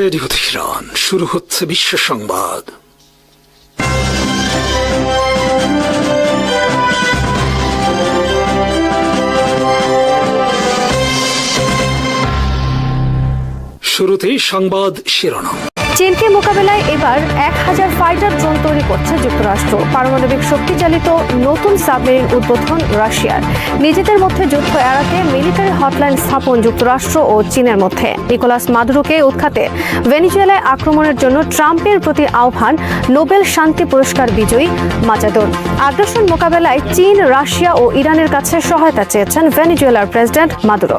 Radio Tehran শুরু হচ্ছে বিশ্ব সংবাদ। শুরুতেই সংবাদ শিরোনাম। চীনকে মোকাবেলায় এবার এক হাজার ফাইটার ড্রোন তৈরি করছে যুক্তরাষ্ট্র। পারমাণবিক শক্তিচালিত নতুন সাবমেরিন উদ্বোধন রাশিয়ার। নিজেদের মধ্যে যুদ্ধ এড়াতে মিলিটারি হটলাইন স্থাপন যুক্তরাষ্ট্র ও চীনের মধ্যে। নিকোলাস মাদুরোকে উৎখাতে ভেনিজুয়েলায় আক্রমণের জন্য ট্রাম্পের প্রতি আহ্বান নোবেল শান্তি পুরস্কার বিজয়ী মাজাদোর। আগ্রাসন মোকাবেলায় চীন, রাশিয়া ও ইরানের কাছে সহায়তা চেয়েছেন ভেনিজুয়েলার প্রেসিডেন্ট মাদুরো।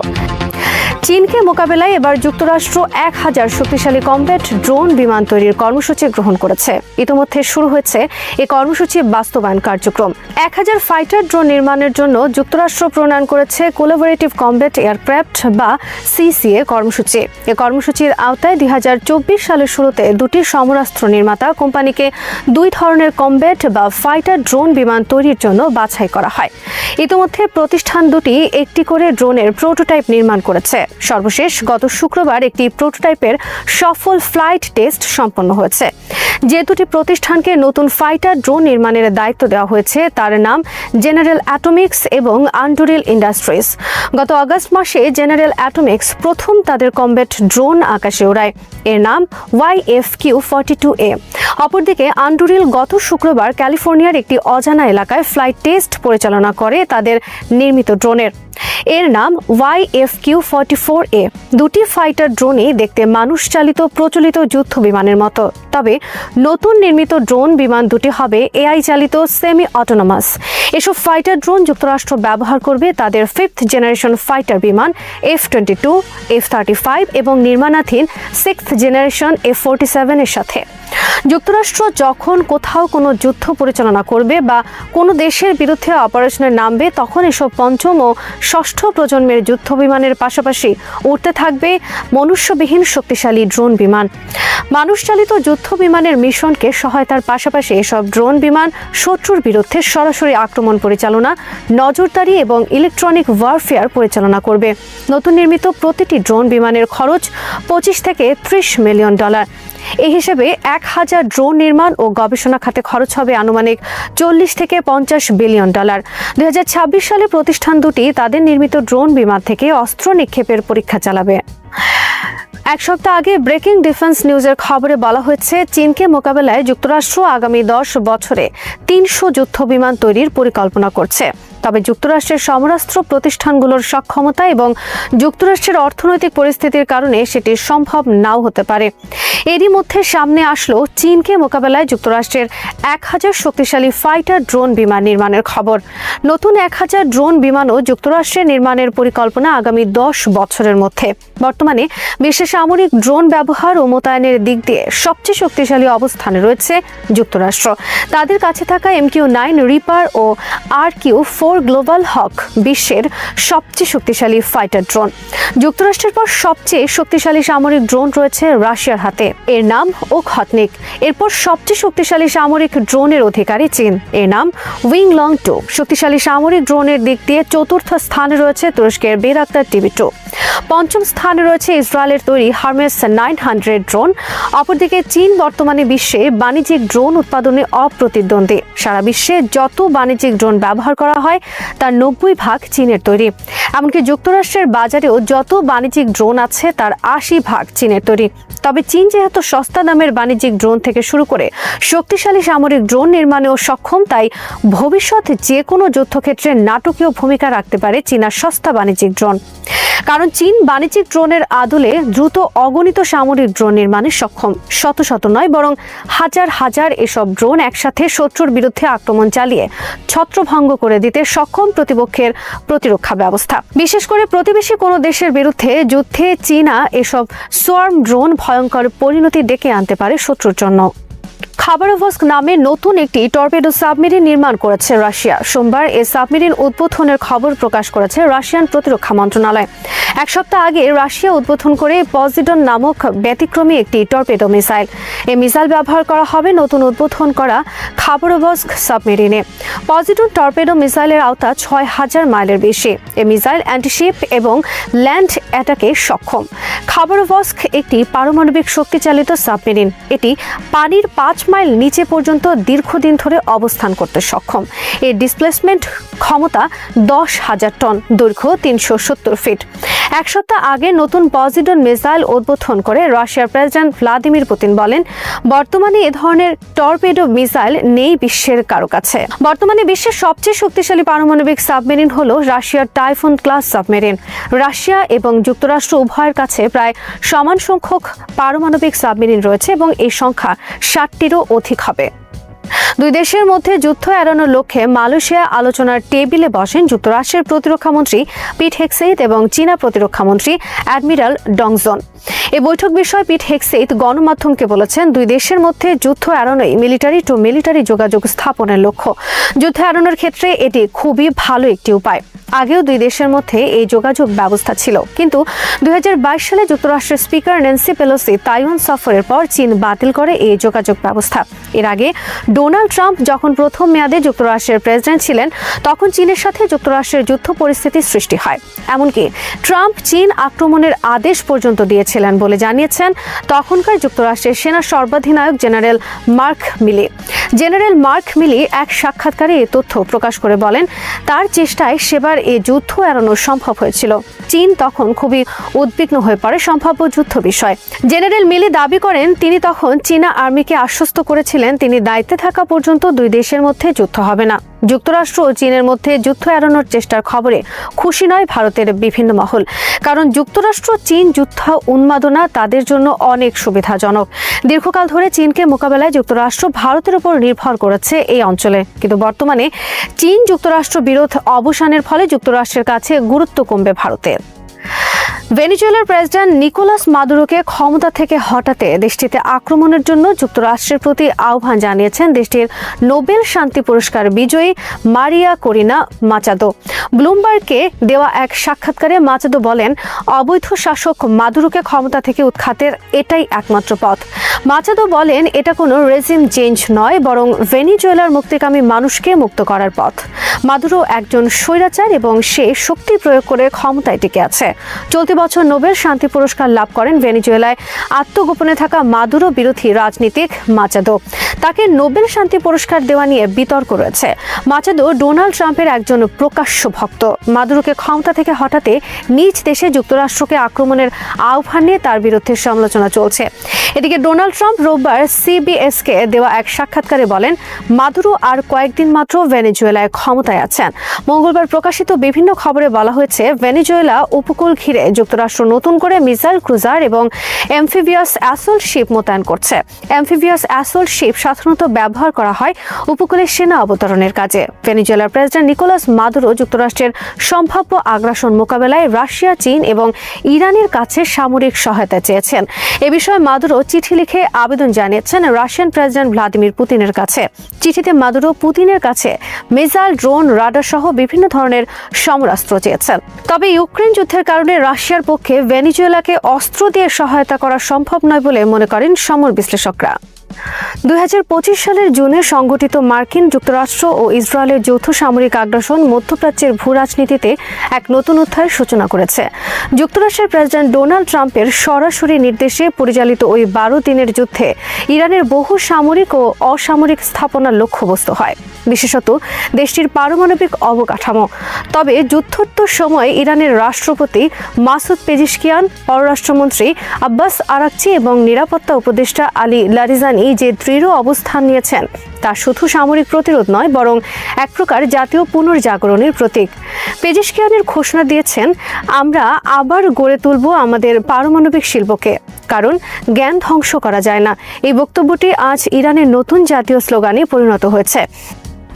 চীনকে মোকাবেলায় এবার যুক্তরাষ্ট্র এক হাজার শক্তিশালী কমব্যাট ড্রোন বিমান তৈরির কর্মসূচি গ্রহণ করেছে। ইতিমধ্যে শুরু হয়েছে এই কর্মসূচি বাস্তবায়ন কার্যক্রম। এক হাজার ফাইটার ড্রোন নির্মাণের জন্য যুক্তরাষ্ট্র প্রণয়ন করেছে কোলাবোরেটিভ কমব্যাট এয়ারক্রাফট বা সিসিএ কর্মসূচি। এ কর্মসূচির আওতায় দুই হাজার চব্বিশ সালের শুরুতে দুটি সমরাস্ত্র নির্মাতা কোম্পানিকে দুই ধরনের কমব্যাট বা ফাইটার ড্রোন বিমান তৈরির জন্য বাছাই করা হয়। ইতিমধ্যে প্রতিষ্ঠান দুটি একটি করে ড্রোনের প্রোটোটাইপ নির্মাণ করেছে। সর্বশেষ, গত শুক্রবার একটি প্রোটোটাইপের সফল ফ্লাইট টেস্ট সম্পন্ন হয়েছে। যে দুটি প্রতিষ্ঠানকে নতুন ফাইটার ড্রোন নির্মাণের দায়িত্ব দেওয়া হয়েছে, তার নাম জেনারেল অ্যাটমিক্স এবং আন্ডুরিল ইন্ডাস্ট্রিজ। গত আগস্ট মাসে জেনারেল অ্যাটমিক্স প্রথম তাদের কম্ব্যাট ড্রোন আকাশে ওড়ায়। এর নাম Y F Q forty two A. অপরদিকে, আন্ডুরিল গত শুক্রবার ক্যালিফোর্নিয়ার একটি অজানা এলাকায় ফ্লাইট টেস্ট পরিচালনা করে তাদের নির্মিত ড্রোনের। এর নাম Y F Q forty four A দুটি ফাইটার ড্রোনই দেখতে মানুষ চালিত প্রচলিত যুদ্ধ বিমানের মতো। তবে নতুন নির্মিত ড্রোন বিমান দুটি হবে এআই চালিত সেমি অটোনোমাস এসব ফাইটার ড্রোন যুক্তরাষ্ট্র ব্যবহার করবে তাদের ফিফথ জেনারেশন ফাইটার বিমান F twenty two F thirty five এবং নির্মাণাধীন সিক্সথ জেনারেশন এফ ফোর্টি সেভেনের সাথে। যুক্তরাষ্ট্র যখন কোথাও কোনো যুদ্ধ পরিচালনা করবে বা কোনো দেশের বিরুদ্ধে অপারেশনে নামবে, তখন এসব পঞ্চম ও ষষ্ঠ প্রজন্মের যুদ্ধ বিমানের পাশাপাশি উঠতে থাকবে মনুষ্যবিহীন শক্তিশালী ড্রোন বিমান। মানুষ চালিত যুদ্ধ বিমানের মিশনকে সহায়তার পাশাপাশি এসব ড্রোন বিমান শত্রুর বিরুদ্ধে সরাসরি আক্রমণ পরিচালনা, নজরদারি এবং ইলেকট্রনিক ওয়ারফেয়ার পরিচালনা করবে। নতুন নির্মিত প্রতিটি ড্রোন বিমানের খরচ পঁচিশ থেকে ত্রিশ মিলিয়ন ডলার। এই হিসেবে এক হাজার ড্রোন নির্মাণ ও গবেষণা খাতে খরচ হবে আনুমানিক চল্লিশ থেকে পঞ্চাশ বিলিয়ন ডলার। দুই সালে প্রতিষ্ঠান দুটি তাদের নির্মিত ড্রোন বিমান থেকে অস্ত্র নিক্ষেপের পরীক্ষা চালাবে। এক সপ্তাহ আগে ব্রেকিং ডিফেন্স নিউজের খবরে বলা হয়েছে, চীনকে মোকাবেলায় যুক্তরাষ্ট্র আগামী দশ বছরে তিনশো যুদ্ধ বিমান তৈরির পরিকল্পনা করছে। তবে যুক্তরাষ্ট্রের সমরাস্ত্র প্রতিষ্ঠানগুলোর সক্ষমতা এবং যুক্তরাষ্ট্রের অর্থনৈতিক পরিস্থিতির কারণে সেটি সম্ভব নাও হতে পারে। এরই মধ্যে সামনে আসলো চীনকে মোকাবেলায় যুক্তরাষ্ট্রের এক হাজার শক্তিশালী ফাইটার ড্রোন বিমান নির্মাণের খবর। নতুন এক হাজার ড্রোন বিমানও যুক্তরাষ্ট্রের নির্মাণের পরিকল্পনা আগামী দশ বছরের মধ্যে। বর্তমানে বিশ্বে সামরিক ড্রোন ব্যবহার ও মোতায়েনের দিক দিয়ে সবচেয়ে শক্তিশালী অবস্থানে রয়েছে যুক্তরাষ্ট্র। তাদের কাছে থাকা এমকিউ নাইন রিপার ও R Q four Global Hawk বিশ্বের সবচেয়ে শক্তিশালী ফাইটার ড্রোন। যুক্তরাষ্ট্রের পর সবচেয়ে শক্তিশালী সামরিক ড্রোন রয়েছে রাশিয়ার হাতে। এর নাম ও খতনিক। এরপর সবচেয়ে শক্তিশালী সামরিক ড্রোনের অধিকারী চীন। এর নাম উইং লং টু শক্তিশালী সামরিক ড্রোনের দিক দিয়ে চতুর্থ স্থানে রয়েছে তুরস্কের বেরাক্তার টিভি টু। পঞ্চম স্থানে রয়েছে ইসরায়েলের তৈরি হার্মেস নাইন হান্ড্রেড ড্রোন। অপরদিকে চীন বর্তমানে বিশ্বে বাণিজ্যিক ড্রোন উৎপাদনে অপ্রতিদ্বন্দ্বী। সারা বিশ্বে যত বাণিজ্যিক ড্রোন ব্যবহার করা হয়, তার নব্বই ভাগ চীনের তৈরি। এমনকি যুক্তরাষ্ট্রের বাজারেও যত বাণিজ্যিক ড্রোন আছে, তার আশি ভাগ চীনের তৈরি। তবে চীন যেহেতু সস্তা দামের বাণিজ্যিক ড্রোন থেকে শুরু করে শক্তিশালী সামরিক ড্রোন নির্মাণেও সক্ষম, তাই ভবিষ্যৎ যে কোনো যুদ্ধক্ষেত্রে নাটকীয় ভূমিকা রাখতে পারে চীনার সস্তা বাণিজ্যিক ড্রোন। কারণ চীন বাণিজ্যিক ড্রোনের আদলে দ্রুত অগণিত সামরিক ড্রোন নির্মাণে সক্ষম, শত শত নয়, বরং হাজার হাজার এসব ড্রোন একসাথে শত্রুর বিরুদ্ধে আক্রমণ চালিয়ে ছত্রভঙ্গ করে দিতে সক্ষম প্রতিপক্ষের প্রতিরক্ষা ব্যবস্থা। বিশেষ করে প্রতিবেশী কোনো দেশের বিরুদ্ধে যুদ্ধে চীনা এসব সোয়ার্ম ড্রোন ভয়ঙ্কর পরিণতি ডেকে আনতে পারে শত্রুর জন্য। খাবারোভস্ক নামে নতুন একটি টর্পেডো সাবমেরিন নির্মাণ করেছে রাশিয়া। সোমবার এই সাবমেরিন উদ্বোধনের খবর প্রকাশ করেছে রাশিয়ান প্রতিরক্ষা মন্ত্রণালয়। এক সপ্তাহ আগে রাশিয়া উদ্বোধন করে পজিডন নামক ব্যতিক্রমী একটি টর্পেডো মিসাইল। এই মিসাইল ব্যবহার করা হবে নতুন উদ্বোধন করা খাবারোভস্ক সাবমেরিনে। পজিডন টর্পেডো মিসাইলের আওতা ছয় হাজার মাইলের বেশি। এই মিসাইল অ্যান্টিশিপ এবং ল্যান্ড অ্যাটাকে সক্ষম। খাবারোভস্ক একটি পারমাণবিক শক্তিচালিত সাবমেরিন। এটি পানির পাঁচ মাইল নিচে পর্যন্ত দীর্ঘদিন ধরে অবস্থান করতে সক্ষম। এর ডিসপ্লেসমেন্ট ক্ষমতা দশ হাজার টন, দৈর্ঘ্য তিনশো সত্তর ফিট। এক সপ্তাহ আগে নতুন পজিডন মিসাইল উদ্বোধন করে রাশিয়ার প্রেসিডেন্ট ভ্লাদিমির পুতিন বলেন, বর্তমানে এ ধরনের টর্পেডো মিসাইল নেই বিশ্বের কারও কাছে। বর্তমানে বিশ্বের সবচেয়ে শক্তিশালী পারমাণবিক সাবমেরিন হল রাশিয়ার টাইফুন ক্লাস সাবমেরিন। রাশিয়া এবং যুক্তরাষ্ট্র উভয়ের কাছে প্রায় সমান সংখ্যক পারমাণবিক সাবমেরিন রয়েছে এবং এই সংখ্যা ষাটটিরও অধিক হবে। দুই দেশের মধ্যে যুদ্ধ এড়ানোর লক্ষ্যে মালয়েশিয়া আলোচনার টেবিলে বসেন যুক্তরাষ্ট্রের প্রতিরক্ষামন্ত্রী পিট হেক্সেইত এবং চীনা প্রতিরক্ষামন্ত্রী অ্যাডমিরাল ডংজন এই বৈঠক বিষয়ে পিট হেক্সেইত গণমাধ্যমকে বলেছেন, দুই দেশের মধ্যে যুদ্ধ এড়ানোই মিলিটারি টু মিলিটারি যোগাযোগ স্থাপনের লক্ষ্য। যুদ্ধ এড়ানোর ক্ষেত্রে এটি খুবই ভালো একটি উপায়। আগেও দুই দেশের মধ্যে এই যোগাযোগ ব্যবস্থা ছিল। কিন্তু দুই হাজার বাইশ সালে যুক্তরাষ্ট্রের স্পিকার ন্যান্সি পেলোসি তাইওয়ান সফরের পর চীন বাতিল করে এই যোগাযোগ ব্যবস্থা। এর আগে ডোনাল্ড ট্রাম্প যখন প্রথম মেয়াদে যুক্তরাষ্ট্রের প্রেসিডেন্ট ছিলেন, তখন চীনের সাথে যুক্তরাষ্ট্রের যুদ্ধ পরিস্থিতি সৃষ্টি হয়। এমনকি ট্রাম্প চীন আক্রমণের আদেশ পর্যন্ত দিয়েছিলেন বলে জানিয়েছেন তখনকার যুক্তরাষ্ট্রের সেনা সর্বাধিনায়ক General Mark Milley. General Mark Milley এক সাক্ষাৎকারে এ তথ্য প্রকাশ করে বলেন, তার চেষ্টায় সেবার এ যুদ্ধ এড়ানো সম্ভব হয়েছিল। চীন তখন খুবই উদ্বিগ্ন হয়ে পড়ে সম্ভাব্য যুদ্ধ বিষয়। জেনারেল মিলি দাবি করেন, তিনি তখন চীনা আর্মিকে আশ্বস্ত করেছিলেন। তিনি দায়িত্বে থাকা পর্যন্ত দুই দেশের মধ্যে যুদ্ধ হবে না। যুক্তরাষ্ট্র ও চীনের মধ্যে যুদ্ধ এড়ানোর চেষ্টার খবরে খুশি নয় ভারতের বিভিন্ন মহল। কারণ যুক্তরাষ্ট্র, চীন যুদ্ধ, উন্মাদনা তাদের জন্য অনেক সুবিধাজনক। দীর্ঘকাল ধরে চীনকে মোকাবেলায় যুক্তরাষ্ট্র ভারতের উপর নির্ভর করেছে এই অঞ্চলে। কিন্তু বর্তমানে চীন যুক্তরাষ্ট্র বিরোধ অবসানের ফলে যুক্তরাষ্ট্রের কাছে গুরুত্ব কমবে ভারতের। ভেনিজুয়েলার প্রেসিডেন্ট নিকোলাস মাদুরোকে ক্ষমতা থেকে হটাতে দেশটিতে আক্রমণের জন্য যুক্তরাষ্ট্রের প্রতি আহ্বান জানিয়েছেন দেশটির নোবেল শান্তি পুরস্কার বিজয়ী মারিয়া করিনা মাচাদো। ব্লুমবার্গকে দেওয়া এক সাক্ষাৎকারে মাচাদো বলেন, অবৈধ শাসক মাদুরোকে ক্ষমতা থেকে উৎখাতের এটাই একমাত্র পথ। মাচাদো বলেন, এটা কোনো রেজিম চেঞ্জ নয়, বরং ভেনিজুয়েলার মুক্তিকামী মানুষকে মুক্ত করার পথ। মাদুরো একজন স্বৈরাচার এবং সে শক্তি প্রয়োগ করে ক্ষমতায় টিকে আছে। চলতি বছর নোবেল শান্তি পুরস্কার লাভ করেন ভেনিজুয়েলায়। আত্মগোপনে থাকা মাদুরো বিরোধী রাজনীতিক মাচাদো। তাকে নোবেল শান্তি পুরস্কার দেওয়া নিয়ে বিতর্ক রয়েছে। মাচাদো ডোনাল্ড ট্রাম্পের একজন প্রকাশ্য ভক্ত। মাদুরোকে ক্ষমতা থেকে হঠাতে নিজ দেশে যুক্তরাষ্ট্রকে আক্রমণের আহ্বান নিয়ে তার বিরুদ্ধে সমালোচনা চলছে। এদিকে ডোনাল্ড ট্রাম্প রোববার সিবিএসকে দেওয়া এক সাক্ষাৎকারে বলেন, মাদুরো আর কয়েকদিন মাত্র ভেনেজুয়েলায় ক্ষমতায় আছেন। মঙ্গলবার প্রকাশিত বিভিন্ন খবরে বলা হয়েছে, ভেনেজুয়েলা উপকূল ঘিরে যুক্তরাষ্ট্র নতুন করে মিসাইল ক্রুজার এবং অ্যামফিবিয়াস অ্যাসল্ট শিপ মোতায়েন করছে। অ্যামফিবিয়াস অ্যাসল্ট শিপ সাধারণত ব্যবহার করা হয় উপকূলের সেনা অবতরণের কাজে। ভেনেজুয়েলার প্রেসিডেন্ট নিকোলাস মাদুরো যুক্তরাষ্ট্রের সম্ভাব্য আগ্রাসন মোকাবেলায় রাশিয়া, চীন এবং ইরানের কাছে সামরিক সহায়তা চেয়েছেন। এ বিষয়ে মাদুরো চিঠি লিখে আবেদন জানিয়েছেন রাশিয়ান প্রেসিডেন্ট ভ্লাদিমির পুতিনের কাছে। চিঠিতে মাদুরো পুতিনের কাছে মিসাইল, ড্রোন, রাডার সহ বিভিন্ন ধরনের সমরাস্ত্র চেয়েছেন। তবে ইউক্রেন যুদ্ধের কারণে রাশিয়ার পক্ষে ভেনিজুয়েলাকে অস্ত্র দিয়ে সহায়তা করা সম্ভব নয় বলে মনে করেন সমর বিশ্লেষকরা। দুই হাজার পঁচিশ সালের জুনে সংগঠিত মার্কিন যুক্তরাষ্ট্র ও ইসরায়েলের যৌথ সামরিক আগ্রাসন মধ্যপ্রাচ্যের ভূ রাজনীতিতে এক নতুন অধ্যায়ের সূচনা করেছে। যুক্তরাষ্ট্রের প্রেসিডেন্ট ডোনাল্ড ট্রাম্পের সরাসরি নির্দেশে পরিচালিত ওই বারো দিনের যুদ্ধে ইরানের বহু সামরিক ও অসামরিক স্থাপনার লক্ষ্যবস্তু হয়। বিশেষত দেশটির পারমাণবিক অবকাঠামো। তবে যুদ্ধোত্তর সময়ে ইরানের রাষ্ট্রপতি মাসুদ পেজিশকিয়ান, পররাষ্ট্রমন্ত্রী আব্বাস আরাকচি এবং নিরাপত্তা উপদেষ্টা আলী লারিজানি যে দৃঢ় অবস্থান নিয়েছেন, তা শুধু সামরিক প্রতিরোধ নয়, বরং এক প্রকার জাতীয় পুনর্জাগরণের প্রতীক। পেজিশকিয়ানের ঘোষণা দিয়েছেন, আমরা আবার গড়ে তুলব আমাদের পারমাণবিক শিল্পকে, কারণ জ্ঞান ধ্বংস করা যায় না। এই বক্তব্যটি আজ ইরানের নতুন জাতীয় স্লোগানে পরিণত হয়েছে।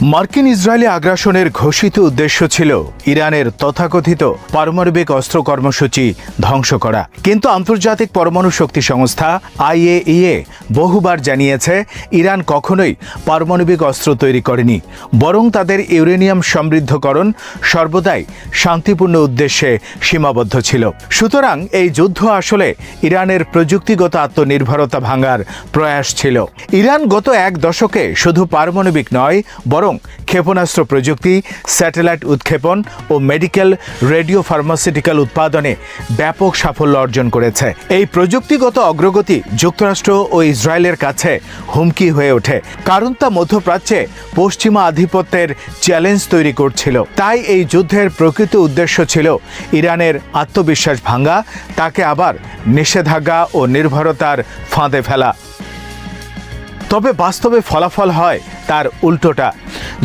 মার্কিন ইসরায়েলি আগ্রাসনের ঘোষিত উদ্দেশ্য ছিল ইরানের তথাকথিত পারমাণবিক অস্ত্র কর্মসূচি ধ্বংস করা। কিন্তু আন্তর্জাতিক পরমাণু শক্তি সংস্থা আইএইএ বহুবার জানিয়েছে, ইরান কখনোই পারমাণবিক অস্ত্র তৈরি করেনি, বরং তাদের ইউরেনিয়াম সমৃদ্ধকরণ সর্বদাই শান্তিপূর্ণ উদ্দেশ্যে সীমাবদ্ধ ছিল। সুতরাং এই যুদ্ধ আসলে ইরানের প্রযুক্তিগত আত্মনির্ভরতা ভাঙার প্রয়াস ছিল। ইরান গত এক দশকে শুধু পারমাণবিক নয়, বরং ক্ষেপণাস্ত্র প্রযুক্তি, স্যাটেলাইট উৎক্ষেপণ ও মেডিকেল রেডিও ফার্মাসিউটিক্যাল উৎপাদনে ব্যাপক সাফল্য অর্জন করেছে। এই প্রযুক্তিগত অগ্রগতি যুক্তরাষ্ট্র ও ইসরায়েলের কাছে হুমকি হয়ে ওঠে, কারণ তা মধ্যপ্রাচ্যে পশ্চিমা আধিপত্যের চ্যালেঞ্জ তৈরি করছিল। তাই এই যুদ্ধের প্রকৃত উদ্দেশ্য ছিল ইরানের আত্মবিশ্বাস ভাঙ্গা তাকে আবার নিষেধাজ্ঞা ও নির্ভরতার ফাঁদে ফেলা। তবে বাস্তবে ফলাফল হয় তার উল্টোটা।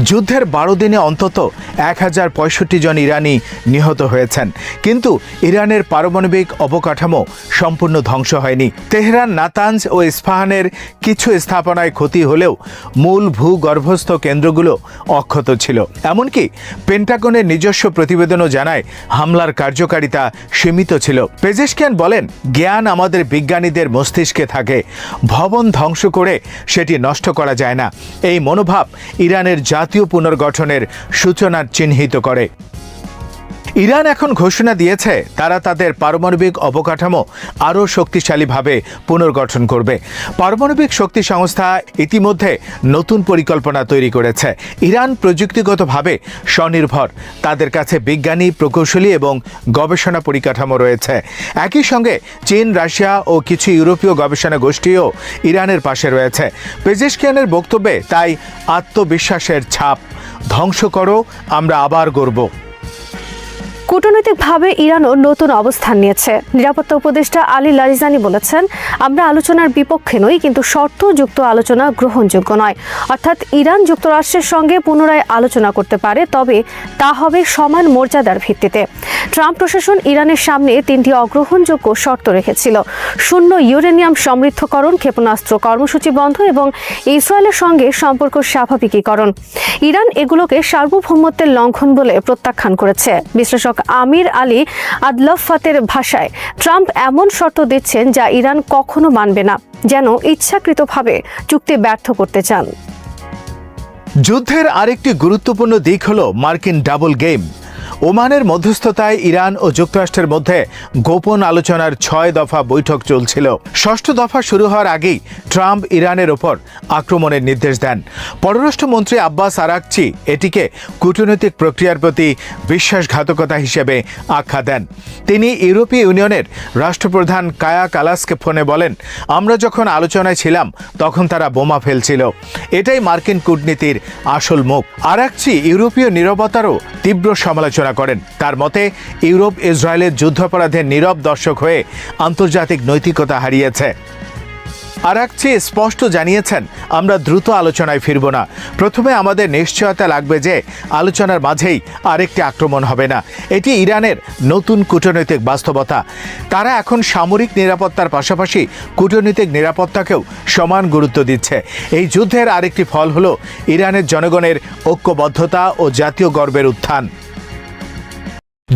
যুদ্ধের বারো দিনে অন্তত এক হাজার পঁয়ষট্টি জন ইরানি নিহত হয়েছেন। কিন্তু ইরানের পারমাণবিক অবকাঠামো সম্পূর্ণ ধ্বংস হয়নি। তেহরান নাতাঞ্জ ও ইস্পাহানের কিছু স্থাপনায় ক্ষতি হলেও মূল ভূগর্ভস্থ কেন্দ্রগুলো অক্ষত ছিল। এমনকি পেন্টাগনের নিজস্ব প্রতিবেদনও জানায় হামলার কার্যকারিতা সীমিত ছিল। পেজেশকিয়ান বলেন, জ্ঞান আমাদের বিজ্ঞানীদের মস্তিষ্কে থাকে। ভবন ধ্বংস করে সেটি নষ্ট করা যায় না। এই মনোভাব ইরানের জাতীয় পুনর্গঠনের সূচনা চিহ্নিত করে। ইরান এখন ঘোষণা দিয়েছে তারা তাদের পারমাণবিক অবকাঠামো আরও শক্তিশালীভাবে পুনর্গঠন করবে। পারমাণবিক শক্তি সংস্থা ইতিমধ্যে নতুন পরিকল্পনা তৈরি করেছে। ইরান প্রযুক্তিগতভাবে স্বনির্ভর। তাদের কাছে বিজ্ঞানী, প্রকৌশলী এবং গবেষণা পরিকাঠামো রয়েছে। একই সঙ্গে চীন, রাশিয়া ও কিছু ইউরোপীয় গবেষণা গোষ্ঠীও ইরানের পাশে রয়েছে। পেজেশকিয়ানের বক্তব্যে তাই আত্মবিশ্বাসের ছাপ। ধ্বংস করো, আমরা আবার গড়ব। কূটনৈতিকভাবে ইরানও নতুন অবস্থান নিয়েছে। নিরাপত্তা উপদেষ্টা আলী লারিজানি বলেছেন, আমরা আলোচনার বিপক্ষে নই, কিন্তু শর্তযুক্ত আলোচনা গ্রহণযোগ্য নয়। অর্থাৎ ইরান যুক্তরাষ্ট্রের সঙ্গে পুনরায় আলোচনা করতে পারে, তবে তা হবে সমান মর্যাদার ভিত্তিতে। ট্রাম্প প্রশাসন ইরানের সামনে তিনটি অগ্রহণযোগ্য শর্ত রেখেছিল। শূন্য ইউরেনিয়াম সমৃদ্ধকরণ, ক্ষেপণাস্ত্র কর্মসূচি বন্ধ এবং ইসরায়েলের সঙ্গে সম্পর্ক স্বাভাবিকীকরণ। ইরান এগুলোকে সার্বভৌমত্বের লঙ্ঘন বলে প্রত্যাখ্যান করেছে। বিশ্লেষক আমির আলী আদলফাতের ভাষায়। ট্রাম্প এমন শর্ত দিচ্ছেন যা ইরান কখনো মানবে না, যেন ইচ্ছাকৃতভাবে চুক্তি ব্যর্থ করতে চান। যুদ্ধের আরেকটি গুরুত্বপূর্ণ দিক হল মার্কিন ডাবল গেম। ওমানের মধ্যস্থতায় ইরান ও যুক্তরাষ্ট্রের মধ্যে গোপন আলোচনার ছয় দফা বৈঠক চলছিল। ষষ্ঠ দফা শুরু হওয়ার আগেই ট্রাম্প ইরানের ওপর আক্রমণের নির্দেশ দেন। পররাষ্ট্রমন্ত্রী আব্বাস আরাকচি এটিকে কূটনৈতিক প্রক্রিয়ার প্রতি বিশ্বাসঘাতকতা হিসেবে আখ্যা দেন। তিনি ইউরোপীয় ইউনিয়নের রাষ্ট্রপ্রধান কায়া কালাসকে ফোনে বলেন, আমরা যখন আলোচনায় ছিলাম, তখন তারা বোমা ফেলছিল। এটাই মার্কিন কূটনীতির আসল মুখ। আরাকচি ইউরোপীয় নিরবতারও তীব্র সমালোচনা করেন। তার মতে, ইউরোপ ইসরায়েলের যুদ্ধাপরাধের নীরব দর্শক হয়ে আন্তর্জাতিক নৈতিকতা হারিয়েছে। আর আরাকচি স্পষ্ট জানিয়েছেন, আমরা দ্রুত আলোচনায় ফিরব না। প্রথমে আমাদের নিশ্চয়তা লাগবে যে, আলোচনার মাঝেই আরেকটি আক্রমণ হবে না। এটি ইরানের নতুন কূটনৈতিক বাস্তবতা। তারা এখন সামরিক নিরাপত্তার পাশাপাশি কূটনৈতিক নিরাপত্তাকেও সমান গুরুত্ব দিচ্ছে। এই যুদ্ধের আরেকটি ফল হলো ইরানের জনগণের ঐক্যবদ্ধতা ও জাতীয় গর্বের উত্থান।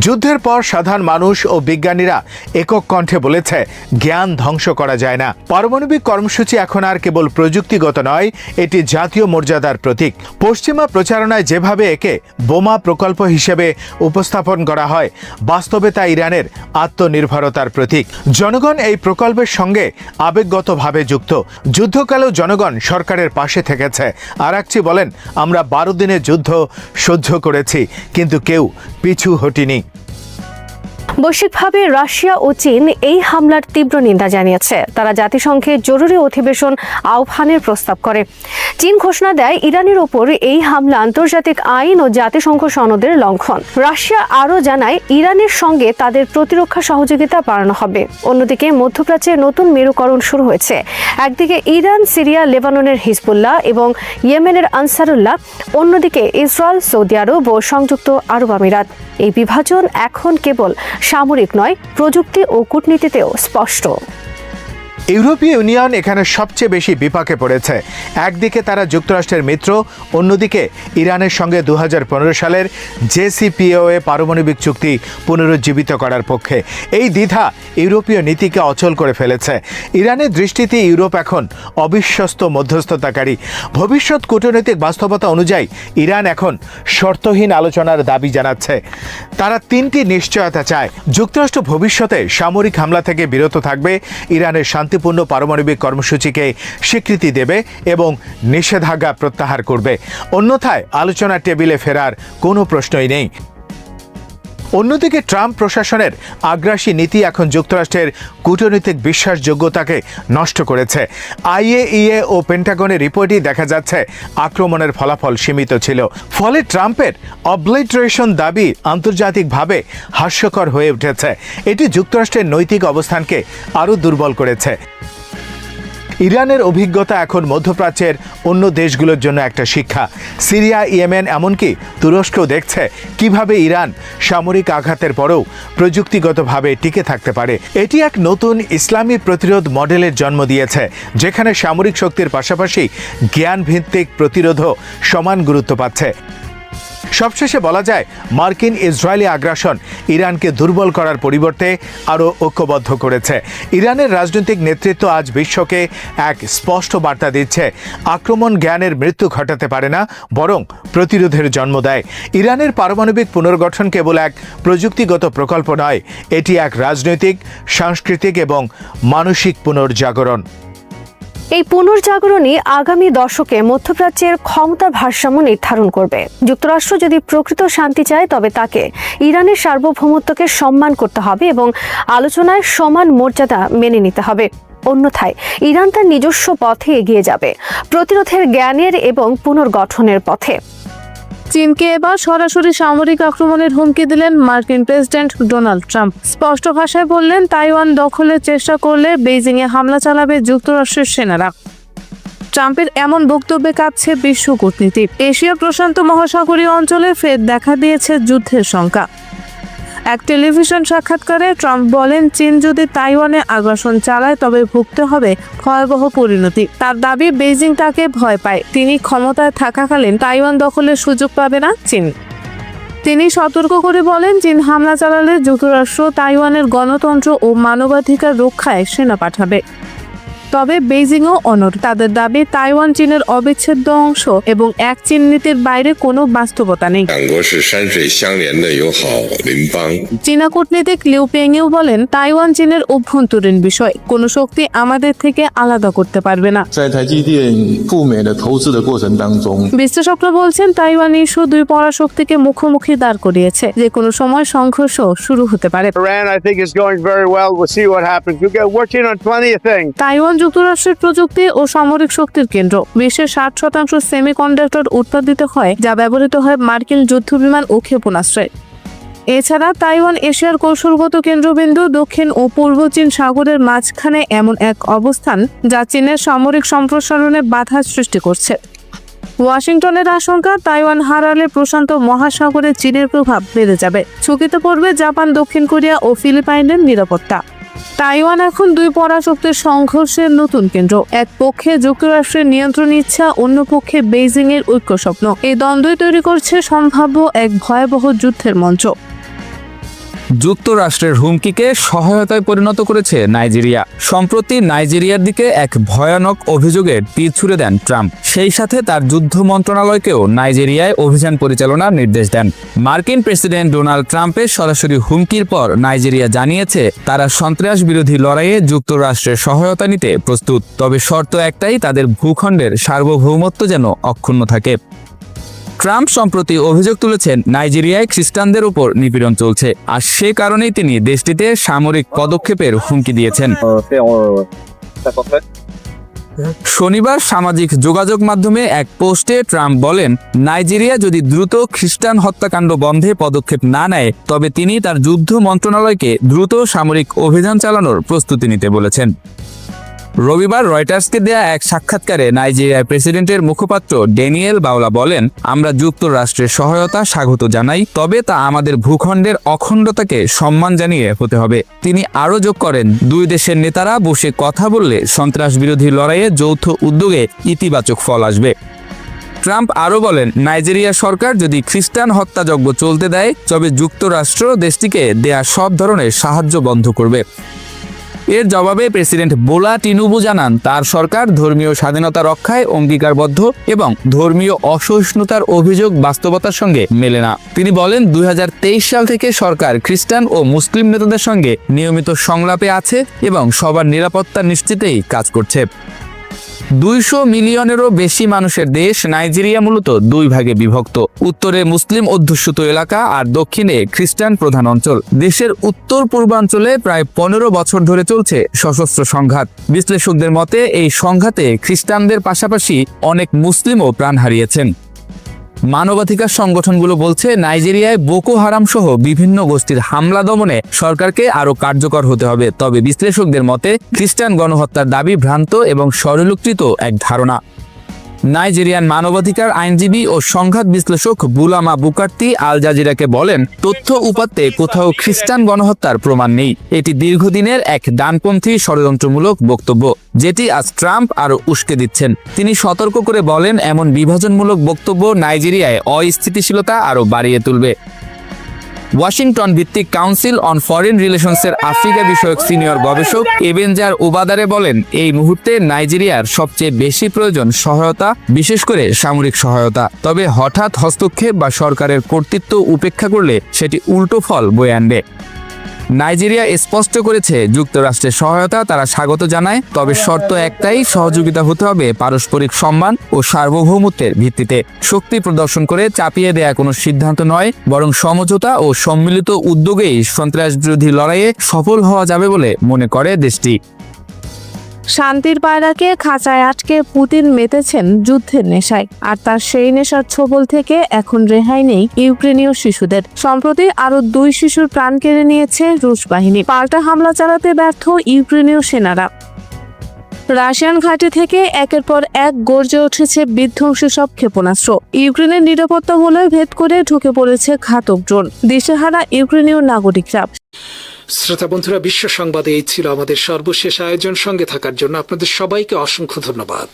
যুদ্ধের পর সাধারণ মানুষ ও বিজ্ঞানীরা একক কণ্ঠে বলেছে, জ্ঞান ধ্বংস করা যায় না। পারমাণবিক কর্মসূচি এখন আর কেবল প্রযুক্তিগত নয়, এটি জাতীয় মর্যাদার প্রতীক। পশ্চিমা প্রচারণায় যেভাবে একে বোমা প্রকল্প হিসেবে উপস্থাপন করা হয়, বাস্তবে তা ইরানের আত্মনির্ভরতার প্রতীক। জনগণ এই প্রকল্পের সঙ্গে আবেগগতভাবে যুক্ত। যুদ্ধকালেও জনগণ সরকারের পাশে থেকেছে। আরাকচি বলেন, আমরা বারো দিনের যুদ্ধ সহ্য করেছি, কিন্তু কেউ পিছু হটিনি। বৈশ্বিকভাবে রাশিয়া ও চীন এই হামলার তীব্র নিন্দা জানিয়েছে। তারা জাতিসংঘে জরুরি অধিবেশন আহ্বানের প্রস্তাব করে। চীন ঘোষণা দেয়, ইরানের ওপর এই হামলা আন্তর্জাতিক আইন ও জাতিসংঘ সনদের লঙ্ঘন। রাশিয়া আরও জানায়, ইরানের সঙ্গে তাদের প্রতিরক্ষা সহযোগিতা বাড়ানো হবে। অন্যদিকে, মধ্যপ্রাচ্যে নতুন মেরুকরণ শুরু হয়েছে। একদিকে ইরান, সিরিয়া, লেবাননের হিজবুল্লাহ এবং ইয়েমেনের আনসারুল্লাহ। অন্যদিকে ইসরায়েল, সৌদি আরব ও সংযুক্ত আরব আমিরাত। এই বিভাজন এখন কেবল সামরিক নয় প্রযুক্তি ও কূটনীতিতেও স্পষ্ট। ইউরোপীয় ইউনিয়ন এখানে সবচেয়ে বেশি বিপাকে পড়েছে। একদিকে তারা যুক্তরাষ্ট্রের মিত্র, অন্যদিকে ইরানের সঙ্গে দু হাজার পনেরো সালের জেসিপিওএ পারমাণবিক চুক্তি পুনরুজ্জীবিত করার পক্ষে। এই দ্বিধা ইউরোপীয় নীতিকে অচল করে ফেলেছে। ইরানের দৃষ্টিতে ইউরোপ এখন অবিশ্বস্ত মধ্যস্থতাকারী। ভবিষ্যৎ কূটনৈতিক বাস্তবতা অনুযায়ী ইরান এখন শর্তহীন আলোচনার দাবি জানাচ্ছে। তারা তিনটি নিশ্চয়তা চায়। যুক্তরাষ্ট্র ভবিষ্যতে সামরিক হামলা থেকে বিরত থাকবে। ইরানের শান্তিপূর্ণ পারমাণবিক কর্মসূচিকে স্বীকৃতি দেবে এবং নিষেধাজ্ঞা প্রত্যাহার করবে। অন্যথায় আলোচনা টেবিলে ফেরার কোনো প্রশ্নই নেই। অন্যদিকে ট্রাম্প প্রশাসনের আগ্রাসী নীতি এখন যুক্তরাষ্ট্রের কূটনৈতিক বিশ্বাসযোগ্যতাকে নষ্ট করেছে। আইএইএ ও পেন্টাগনের রিপোর্টই দেখা যাচ্ছে আক্রমণের ফলাফল সীমিত ছিল। ফলে ট্রাম্পের অবলিট্রেশন দাবি আন্তর্জাতিকভাবে হাস্যকর হয়ে উঠেছে। এটি যুক্তরাষ্ট্রের নৈতিক অবস্থানকে আরও দুর্বল করেছে। ইরানের অভিজ্ঞতা এখন মধ্যপ্রাচ্যের অন্য দেশগুলোর জন্য একটা শিক্ষা। সিরিয়া, ইয়েমেন এমনকি তুরস্কও দেখছে কীভাবে ইরান সামরিক আঘাতের পরেও প্রযুক্তিগতভাবে টিকে থাকতে পারে। এটি এক নতুন ইসলামী প্রতিরোধ মডেলের জন্ম দিয়েছে, যেখানে সামরিক শক্তির পাশাপাশি জ্ঞানভিত্তিক প্রতিরোধও সমান গুরুত্ব পাচ্ছে। সবশেষে বলা যায়, মার্কিন ইসরায়েলি আগ্রাসন ইরানকে দুর্বল করার পরিবর্তে আরও ঐক্যবদ্ধ করেছে। ইরানের রাজনৈতিক নেতৃত্ব আজ বিশ্বকে এক স্পষ্ট বার্তা দিচ্ছে, আক্রমণ জ্ঞানের মৃত্যু ঘটাতে পারে না, বরং প্রতিরোধের জন্ম দেয়। ইরানের পারমাণবিক পুনর্গঠন কেবল এক প্রযুক্তিগত প্রকল্প নয়, এটি এক রাজনৈতিক, সাংস্কৃতিক এবং মানসিক পুনর্জাগরণ। এই পুনর্জাগরণই আগামী দশকে মধ্যপ্রাচ্যের ক্ষমতার ভারসাম্য নির্ধারণ করবে। যুক্তরাষ্ট্র যদি প্রকৃত শান্তি চায়, তবে তাকে ইরানের সার্বভৌমত্বকে সম্মান করতে হবে এবং আলোচনায় সমান মর্যাদা মেনে নিতে হবে। অন্যথায় ইরান তার নিজস্ব পথে এগিয়ে যাবে, প্রতিরোধের জ্ঞানের এবং পুনর্গঠনের পথে। চীনকে এবার সরাসরি সামরিক আক্রমণের হুমকি দিলেন মার্কিন প্রেসিডেন্ট ডোনাল্ড ট্রাম্প। স্পষ্ট ভাষায় বললেন, তাইওয়ান দখলের চেষ্টা করলে বেইজিংয়ে হামলা চালাবে যুক্তরাষ্ট্রের সেনারা। ট্রাম্পের এমন বক্তব্যে কাঁপছে বিশ্ব কূটনীতি। এশিয়া প্রশান্ত মহাসাগরীয় অঞ্চলে ফের দেখা দিয়েছে যুদ্ধের শঙ্কা এক টেলিভিশন সাক্ষাৎকারে ট্রাম্প বলেন, চীন যদি তাইওয়ানে আগ্রাসন চালায়, তবে ভুগতে হবে ভয়াবহ পরিণতি। তার দাবি, বেইজিং তাকে ভয় পায়। তিনি ক্ষমতায় থাকাকালীন তাইওয়ান দখলের সুযোগ পাবে না চীন। তিনি সতর্ক করে বলেন, চীন হামলা চালালে যুক্তরাষ্ট্র তাইওয়ানের গণতন্ত্র ও মানবাধিকার রক্ষায় সেনা পাঠাবে। তবে বেইজিংও অনর তাদের দাবি তাইওয়ান চীনের অবিচ্ছেদ্য অংশ এবং এক চীন নীতির বাইরে কোনো বাস্তবতা নেই। চীনা কূটনীতিক লিউ পেংও বলেন তাইওয়ান চীনের অভ্যন্তরীণ বিষয়। কোন শক্তি আমাদের থেকে আলাদা করতে পারবে না। বিশ্লেষকরা বলছেন তাইওয়ান ইস্যু দুই পড়া শক্তিকে মুখোমুখি দাঁড় করিয়েছে। যে কোনো সময় সংঘর্ষ শুরু হতে পারে। তাইওয়ান যুক্তরাষ্ট্রের প্রযুক্তি ও সামরিক শক্তির কেন্দ্র। বিশ্বের ষাট শতাংশ সেমিকন্ডাক্টর উৎপাদিত হয়, যা ব্যবহৃত হয় মার্কিন যুদ্ধবিমান ও ক্ষেপণাস্ত্রে। এছাড়া তাইওয়ান এশিয়ার কৌশলগত কেন্দ্রবিন্দু দক্ষিণ ও পূর্ব চীন সাগরের মাঝখানে এমন এক অবস্থান, যা চীনের সামরিক সম্প্রসারণে বাধা সৃষ্টি করছে। ওয়াশিংটনের আশঙ্কা, তাইওয়ান হারালে প্রশান্ত মহাসাগরে চীনের প্রভাব বেড়ে যাবে। ঝুঁকিতে পড়বে জাপান, দক্ষিণ কোরিয়া ও ফিলিপাইনের নিরাপত্তা। তাইওয়ান এখন দুই পরাশক্তির সংঘর্ষের নতুন কেন্দ্র। এক পক্ষে যুক্তরাষ্ট্রের নিয়ন্ত্রণ ইচ্ছা, অন্য পক্ষে বেইজিং এর ঐক্য স্বপ্ন এই দ্বন্দ্বই তৈরি করছে সম্ভাব্য এক ভয়াবহ যুদ্ধের মঞ্চ। যুক্তরাষ্ট্রের হুমকিকে সহায়তায় পরিণত করেছে নাইজেরিয়া। সম্প্রতি নাইজেরিয়ার দিকে এক ভয়ানক অভিযোগের তীর ছুড়ে দেন ট্রাম্প। সেই সাথে তার যুদ্ধ মন্ত্রণালয়কেও নাইজেরিয়ায় অভিযান পরিচালনার নির্দেশ দেন। মার্কিন প্রেসিডেন্ট ডোনাল্ড ট্রাম্পের সরাসরি হুমকির পর নাইজেরিয়া জানিয়েছে, তারা সন্ত্রাস বিরোধী লড়াইয়ে যুক্তরাষ্ট্রের সহায়তা নিতে প্রস্তুত। তবে শর্ত একটাই, তাদের ভূখণ্ডের সার্বভৌমত্ব যেন অক্ষুণ্ণ থাকে। ট্রাম্প সম্প্রতি অভিযোগ তুলেছেন, নাইজেরিয়ায় খ্রিস্টানদের উপর নিপীড়ন চলছে। আর সে কারণেই তিনি দেশটিতে সামরিক পদক্ষেপের হুমকি দিয়েছেন। শনিবার সামাজিক যোগাযোগ মাধ্যমে এক পোস্টে ট্রাম্প বলেন, নাইজেরিয়া যদি দ্রুত খ্রিস্টান হত্যাকাণ্ড বন্ধে পদক্ষেপ না নেয়, তবে তিনি তার যুদ্ধ মন্ত্রণালয়কে দ্রুত সামরিক অভিযান চালানোর প্রস্তুতি নিতে বলেছেন। রবিবার রয়টার্সকে দেয়া এক সাক্ষাৎকারে নাইজেরিয়ার প্রেসিডেন্টের মুখপাত্র ড্যানিয়েল বাউলা বলেন, আমরা যুক্তরাষ্ট্রের সহায়তা স্বাগত জানাই, তবে তা আমাদের ভূখণ্ডের অখণ্ডতাকে সম্মান জানিয়ে হতে হবে। তিনি আরও যোগ করেন, দুই দেশের নেতারা বসে কথা বললে সন্ত্রাস বিরোধী লড়াইয়ে যৌথ উদ্যোগে ইতিবাচক ফল আসবে। ট্রাম্প আরও বলেন, নাইজেরিয়া সরকার যদি খ্রিস্টান হত্যাযজ্ঞ চলতে দেয়, তবে যুক্তরাষ্ট্র দেশটিকে দেয়া সব ধরনের সাহায্য বন্ধ করবে। এর জবাবে প্রেসিডেন্ট বোলা টিনুবু জানান, তার সরকার ধর্মীয় স্বাধীনতা রক্ষায় অঙ্গীকারবদ্ধ এবং ধর্মীয় অসহিষ্ণুতার অভিযোগ বাস্তবতার সঙ্গে মেলে না। তিনি বলেন দু হাজার তেইশ সাল থেকে সরকার খ্রিস্টান ও মুসলিম নেতাদের সঙ্গে নিয়মিত সংলাপে আছে এবং সবার নিরাপত্তা নিশ্চিতেই কাজ করছে। দুইশো মিলিয়নেরও বেশি মানুষের দেশ নাইজেরিয়া মূলত দুই ভাগে বিভক্ত। উত্তরে মুসলিম অধ্যুষিত এলাকা আর দক্ষিণে খ্রিস্টান প্রধান অঞ্চল। দেশের উত্তর পূর্বাঞ্চলে প্রায় পনেরো বছর ধরে চলছে সশস্ত্র সংঘাত। বিশ্লেষকদের মতে, এই সংঘাতে খ্রিস্টানদের পাশাপাশি অনেক মুসলিমও প্রাণ হারিয়েছেন। মানবাধিকার সংগঠনগুলো বলছে, নাইজেরিয়ায় বোকো হারাম সহ বিভিন্ন গোষ্ঠীর হামলা দমনে সরকারকে আরও কার্যকর হতে হবে। তবে বিশ্লেষকদের মতে, খ্রিস্টান গণহত্যার দাবি ভ্রান্ত এবং সরলোকৃত এক ধারণা। নাইজেরিয়ান মানবাধিকার আইনজীবী ও সংঘাত বিশ্লেষক বুলামা বুকার্তি আল জাজিরাকে বলেন, তথ্য উপাত্তে কোথাও খ্রিস্টান গণহত্যার প্রমাণ নেই। এটি দীর্ঘদিনের এক ডানপন্থী ষড়যন্ত্রমূলক বক্তব্য, যেটি আজ ট্রাম্প আরও উস্কে দিচ্ছেন। তিনি সতর্ক করে বলেন, এমন বিভাজনমূলক বক্তব্য নাইজেরিয়ায় অস্থিতিশীলতা আরও বাড়িয়ে তুলবে। ওয়াশিংটন ভিত্তিক কাউন্সিল অন ফরেন রিলেশনসের আফ্রিকা বিষয়ক সিনিয়র গবেষক এভেঞ্জার ওবাদারে বলেন, এই মুহূর্তে নাইজেরিয়ার সবচেয়ে বেশি প্রয়োজন সহায়তা, বিশেষ করে সামরিক সহায়তা। তবে হঠাৎ হস্তক্ষেপ বা সরকারের কর্তৃত্ব উপেক্ষা করলে সেটি উল্টো ফল বয়ে আনবে। নাইজেরিয়া স্পষ্ট করেছে, যুক্তরাষ্ট্রের সহায়তা তারা স্বাগত জানায়, তবে শর্ত একটাই, সহযোগিতা হতে হবে পারস্পরিক সম্মান ও সার্বভৌমত্বের ভিত্তিতে। শক্তি প্রদর্শন করে চাপিয়ে দেয়া কোনো সিদ্ধান্ত নয়, বরং সমঝোতা ও সম্মিলিত উদ্যোগেই সন্ত্রাসবিরোধী লড়াইয়ে সফল হওয়া যাবে বলে মনে করে দেশটি। শান্তির পায়রাকে খাঁচায় আটকে পুতিন মেতেছেন যুদ্ধের নেশায়। আর তার সেই নেশার ছোবল থেকে এখন রেহাই নেই ইউক্রেনীয় শিশুদের। সম্প্রতি আরও দুই শিশুর প্রাণ কেড়ে নিয়েছে রুশ বাহিনী। পাল্টা হামলা চালাতে ব্যর্থ ইউক্রেনীয় সেনারা। রাশিয়ান ঘাঁটি থেকে একের পর এক গর্জে উঠেছে বিধ্বংসী সব ক্ষেপণাস্ত্র। ইউক্রেনের নিরাপত্তা বলয় ভেদ করে ঢুকে পড়েছে ঘাতক ড্রোন। দিশেহারা ইউক্রেনীয় নাগরিকরা। শ্রোতা বন্ধুরা বিশ্ব সংবাদে এই ছিল আমাদের সর্বশেষ আয়োজন। সঙ্গে থাকার জন্য আপনাদের সবাইকে অসংখ্য ধন্যবাদ।